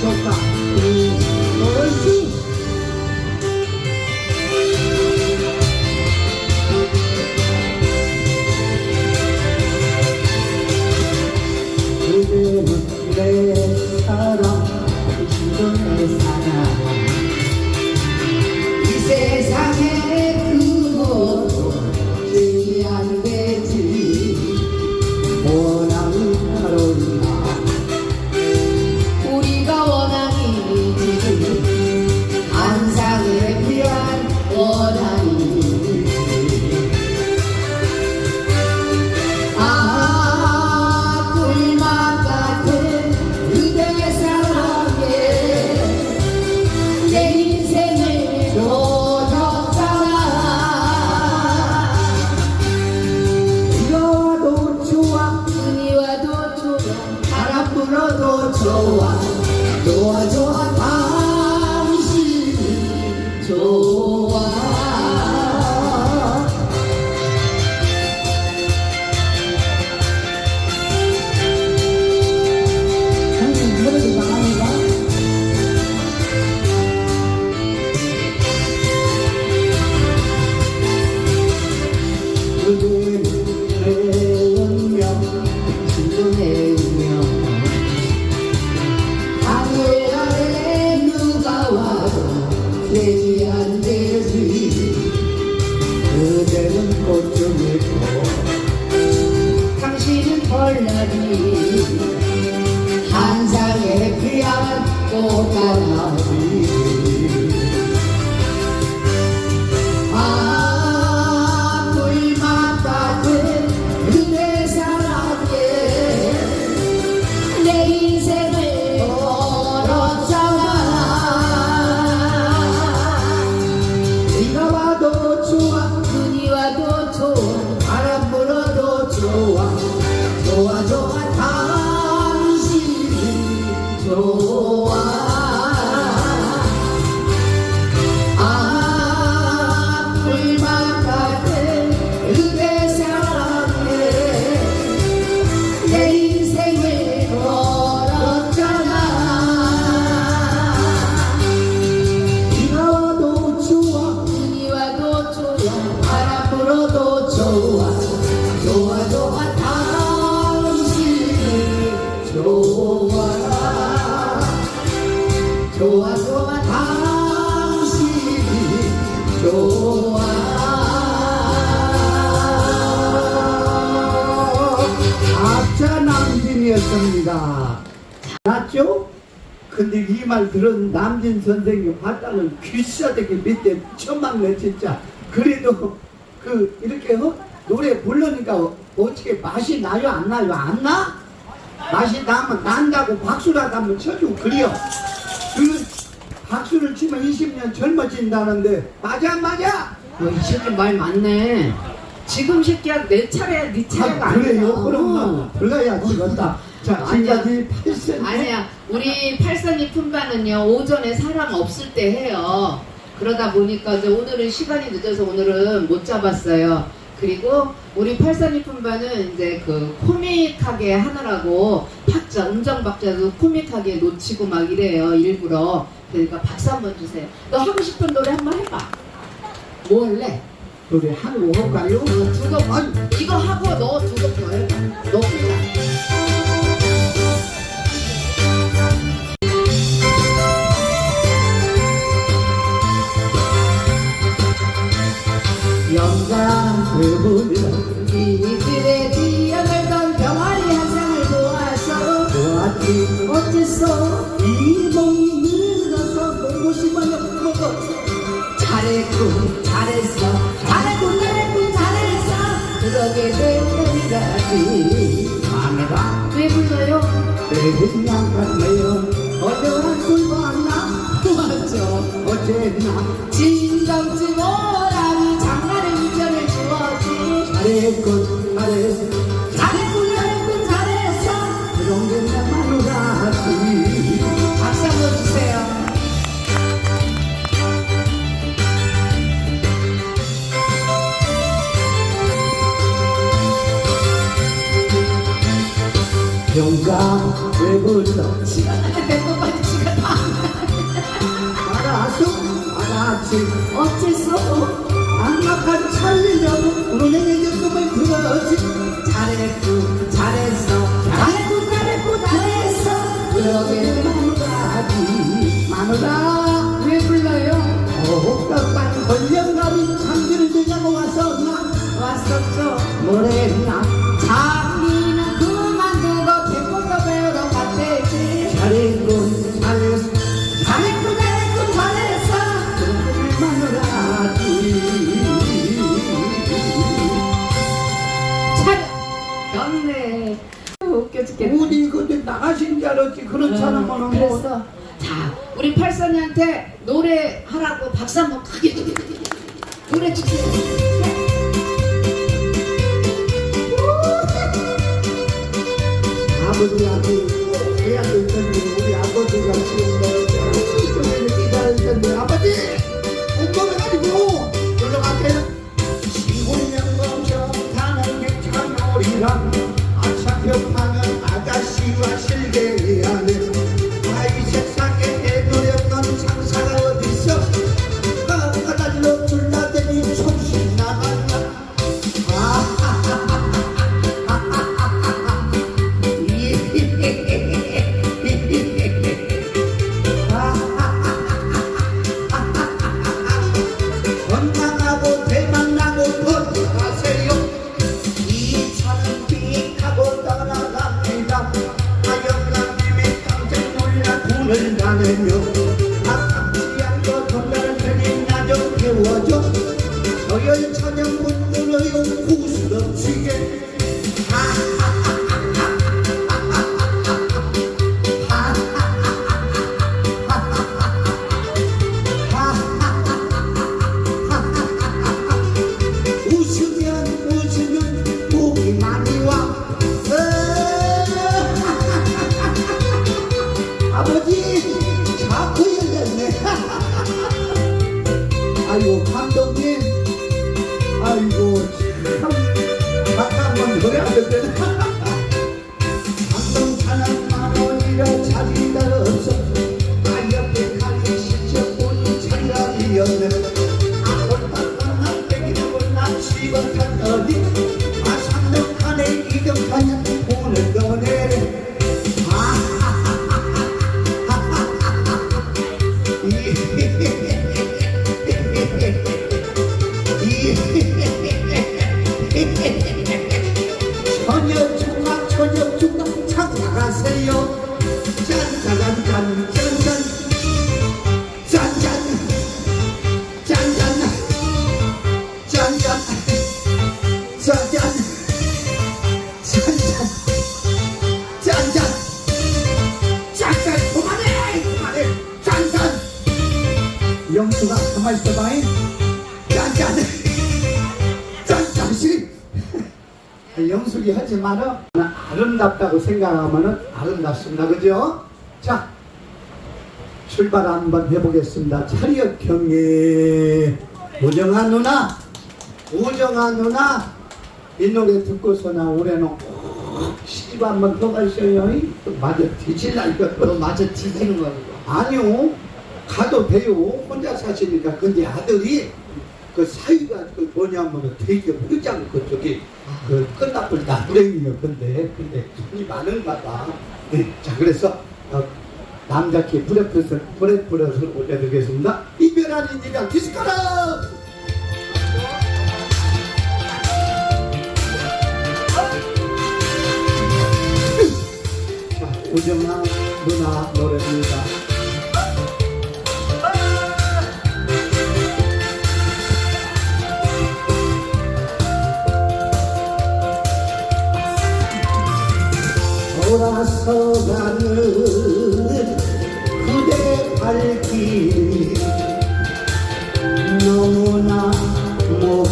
조카 귀한 꽃가 들은 남진 선생님 봤다는 귀싸대기 밑에 천막내 진짜 그래도 그 이렇게 어? 노래 부르니까 어떻게 맛이 나요 안 나요 안 나? 맛이 나면 난다고 박수라도 한번 쳐주고 그래요 그 박수를 치면 20년 젊어진다는데 맞아 안 맞아? 어, 이 새끼 말 많네. 지금 새끼야 내 차례야 네 차례가 아, 아, 그래요? 니야 그러면 들어가야 지겠다 자 아니야. 지금까지 8세 아니야. 우리 팔선이 품바는요 오전에 사람 없을 때 해요. 그러다 보니까 이제 오늘은 시간이 늦어서 오늘은 못 잡았어요. 그리고 우리 팔선이 품바는 이제 그 코믹하게 하느라고 박자 음정 박자도 코믹하게 놓치고 막 이래요 일부러. 그러니까 박수 한번 주세요. 너 하고 싶은 노래 한번 해봐. 뭐 할래? 노래 한곡 할까요? 어, 두곡 이거 하고 너 두 곡 더 해봐. 너 혼자. 이 몸이 늙어서 보고 싶어요 먹어 잘했군 잘했어. 잘했군 잘했군 잘했어. 그러게 되리라지. 마누라 왜 불러요? 내그냥 같네요? 어제와 술 봤나? 맞죠. 어제나. 진정지 뭐라니 장난의 운전을 주었지. 잘했군 잘했어 영감 왜 불러 시간한테 배고파지 시간 다 알았어 알았지 어째서 경례 웃겨 죽겠네 우리 근데 나가신 줄 알았지. 그렇잖아 음, 뭐는 뭐. 그래서 자 우리 팔선이한테 노래 하라고 박수 한번 크게 노래 주세요. 아버지한테 해야도 있던데 우리 아버지가 지금 영수가 가만히 있어봐잉 짠 짠. 짠짠씩 영숙이 하지 마라. 아름답다고 생각하면 아름답습니다. 그죠? 자 출발 한번 해보겠습니다. 차리어 경례 우정아 누나 우정아 누나. 이 노래 듣고서나 올해는 꼭 시집 한번 더 가셔요. 맞아 뒤질라니까 너 마저 뒤지는 거고. 아니요 가도 돼요 혼자 사시니까 근데 아들이 그 사이가 그 뭐냐면 되게 무장 그쪽이 그 끝나불다 불행이요 근데 근데 돈이 많은가 봐. 네, 자 그래서 어, 남자키 브레프를 브레프를 올려드리겠습니다. 이별한 인디가 디스카라. 자 우정아 누나 노래입니다. 돌아서가는 그대 발길이 너무나 무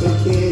이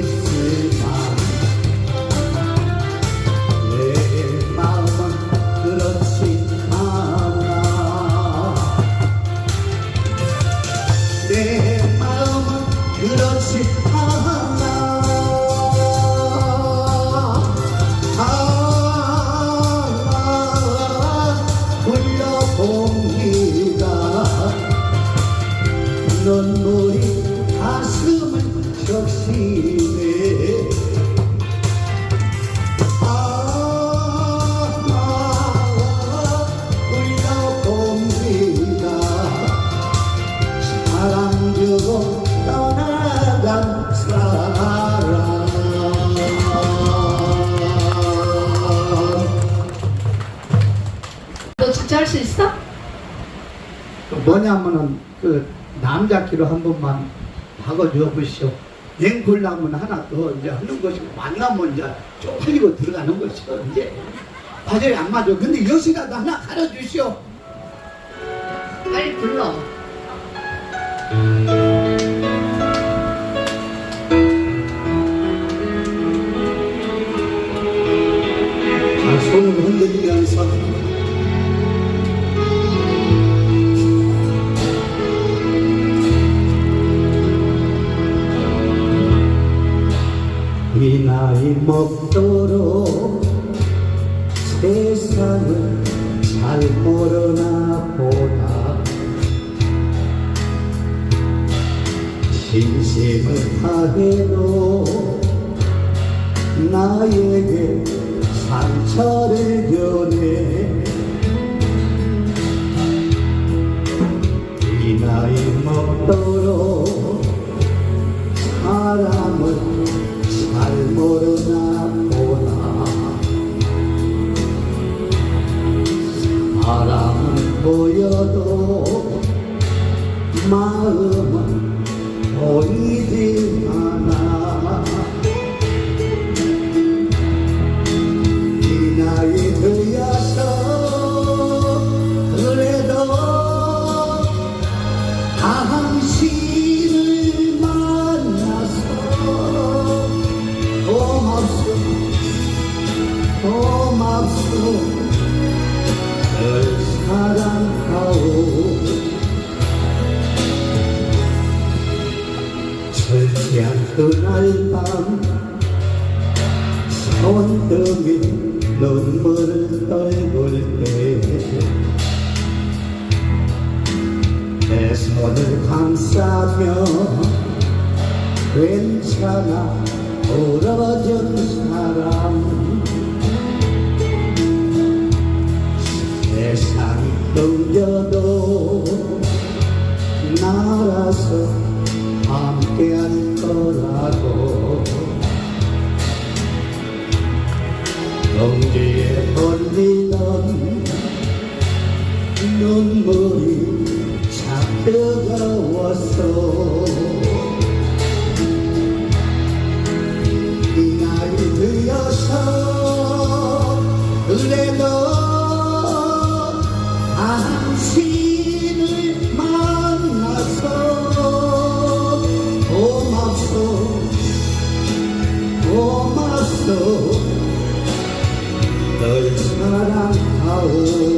뭐냐면은 그 남자 키로 한 번만 박아줘 보시오. 앵콜라면 하나 더 이제 하는 것이고 만나면 이제 쪽팔리고 들어가는 것이요 이제 과정이 안 맞아. 근데 여시라도 하나 가르주시오. 빨리 불러. 아, 손을 흔들면서 이나 그날 밤 손등에 눈물을 떨굴 때 내 손을 감싸며 괜찮아 울어준 사람. 세상이 끊겨도 나라서 함께할 거 라고 경계에 돌리던 눈물이 참 뜨거웠어 널 사랑하오.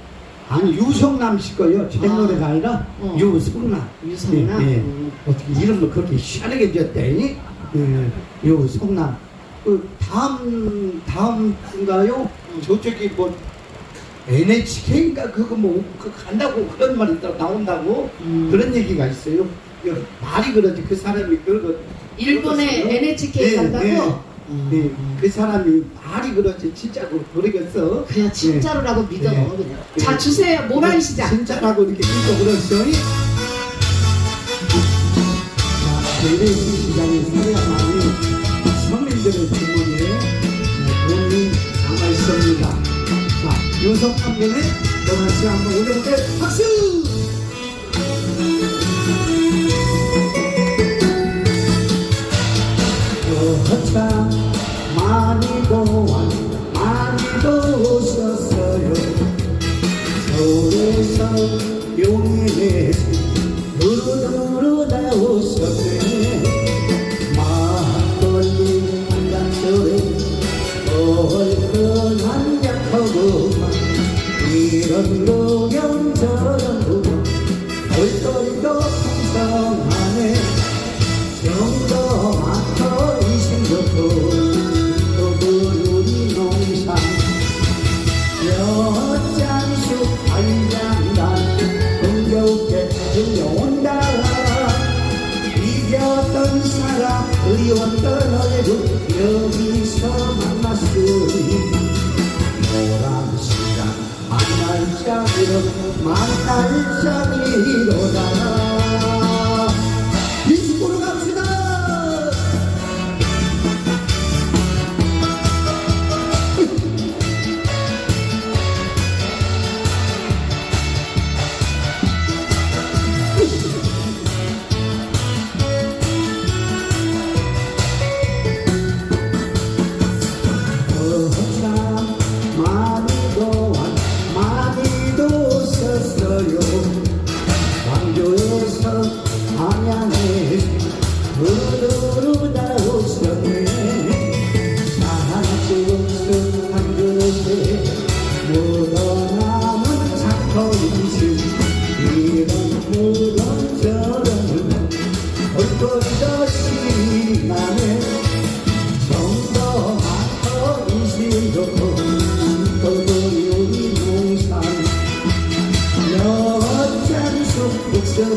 아니 유성남 씨 거요 제 아. 노래가 아니라 어. 유성남 유성남? 예, 예. 음. 어떻게 이름을 그렇게 희한하게 지었대 예, 유성남 그 다음 다음 인가요 음. 저쪽이 뭐 NHK인가 그거 뭐 그 간다고 그런 말이 또 나온다고 음. 그런 얘기가 있어요 그 말이 그러지 그 사람이 그거 그러겠어요? NHK 네, 간다고? 네. 음. 네, 그 사람이 말이 그러지 진짜로 그러겠어 그냥 진짜로라고 믿어 네. 그냥. 네. 자 주세요 모란시장. 진짜라고 이렇게 믿고 그랬어. 자, 재래식 시장에 살아야만이 서민들의 주머니에 돈이 남아 있습니다. 자, 요성함면에 다 같이 한번 올려볼게 박수!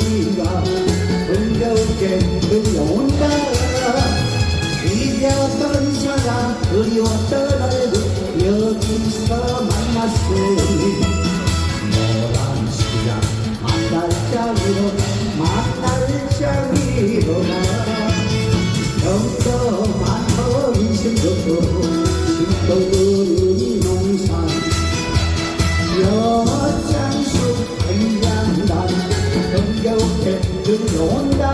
여장수 목소리가 흥겨우게 들려온다. 이겼던 사람 그리웠던 얼굴 여기서 만났으니. 노란 시장 만날짝이로 만날짝이로 들려온다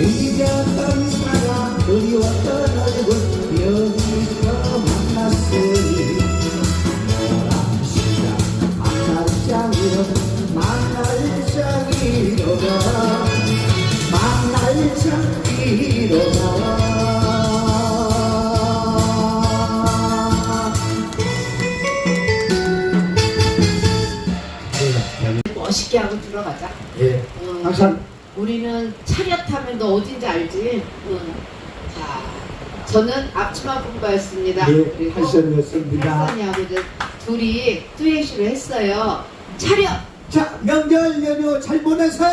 이겼던 사람 그리웠던 얼굴 여기서 만났으니. 노란시장 만날짝이로 만날짝이로가 만날짝이로가 멋있게 하고 들어가자. 항상 우리는 차렷하면 너 어딘지 알지? 응. 자, 저는 앞치마 분바였습니다. 예, 그리고 한선이었습니다. 한선이하고 이제 둘이 듀엣으로 했어요. 차렷! 자, 명절 연휴 잘 보내세요.